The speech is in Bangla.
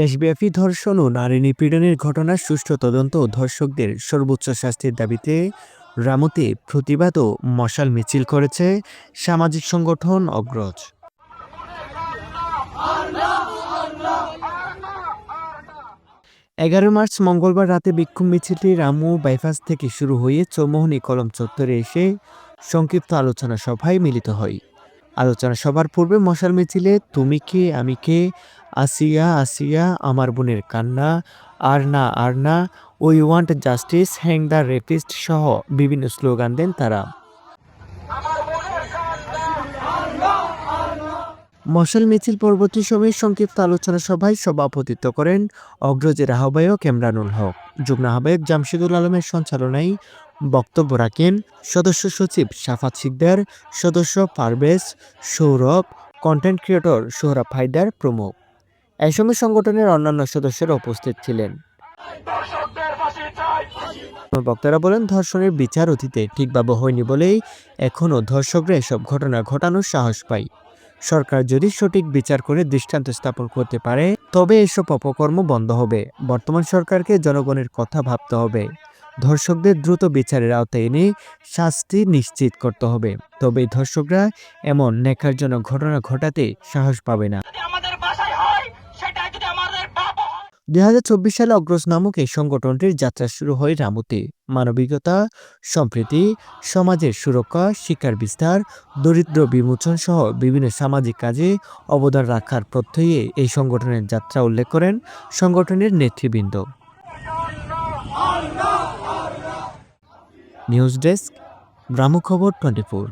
দেশব্যাপী ধর্ষণ ও নারী নিপীড়নের ঘটনার সুষ্ঠু তদন্ত ও ধর্ষকদের সর্বোচ্চ শাস্তির দাবিতে রামুতে প্রতিবাদ ও মশাল মিছিল করেছে সামাজিক সংগঠন অগ্রজ। এগারো মার্চ মঙ্গলবার রাতে বিক্ষোভ মিছিলটি রামু বাইপাস থেকে শুরু হয়ে চৌমোহনী কলম চত্বরে এসে সংক্ষিপ্ত আলোচনা সভায় মিলিত হয়। আলোচনা সভার পূর্বে মশাল মিছিলে, তুমি কে? আমি কে? আসিয়া আসিয়া আমার বোনের কান্না, আর না আর না we want justice hang the rapist সহ বিভিন্ন স্লোগান দেন তারা। মশাল মিছিল পরবর্তী সময়ে সংক্ষিপ্ত আলোচনা সভায় সভাপতিত্ব করেন অগ্রজের আহ্বায়ক এমরানুল হক। যুগ্ম আহ্বায়ক জামশেদুল আলমের সঞ্চালনায় বক্তব্য রাখেন সদস্য সচিব সাফাত শিকদার, সদস্য পারভেজ, সৌরভ কন্টেন্ট ক্রিয়েটর সোহরাব হায়দার প্রমুখ। এই সংগঠনের অন্যান্য সদস্যরা উপস্থিত ছিলেন। বক্তারা বলেন, ধর্ষণের বিচার অতীতে ঠিকভাবে হয়নি বলেই এখনও ধর্ষকরা এসব ঘটনা ঘটানোর সাহস পায়। সরকার যদি সঠিক বিচার করে দৃষ্টান্ত স্থাপন করতে পারে, তবে এসব অপকর্ম বন্ধ হবে। বর্তমান সরকারকে জনগণের কথা ভাবতে হবে। ধর্ষকদের দ্রুত বিচারের আওতায় এনে শাস্তি নিশ্চিত করতে হবে। তবে ধর্ষকরা এমন নেকারজনক ঘটনা ঘটাতে সাহস পাবে না যদি আমাদের বাসায় হয় সেটা যদি আমাদের বাপ হয় দুই হাজার চব্বিশ সালে অগ্রজ নামক এই সংগঠনটির যাত্রা শুরু হয় রামুতে। মানবিকতা, সম্প্রীতি, সমাজের সুরক্ষা, শিক্ষার বিস্তার, দরিদ্র বিমোচন সহ বিভিন্ন সামাজিক কাজে অবদান রাখার প্রত্যয়ে এই সংগঠনের যাত্রা উল্লেখ করেন সংগঠনের নেতৃবৃন্দ। News desk, Brahmkhabar twenty four.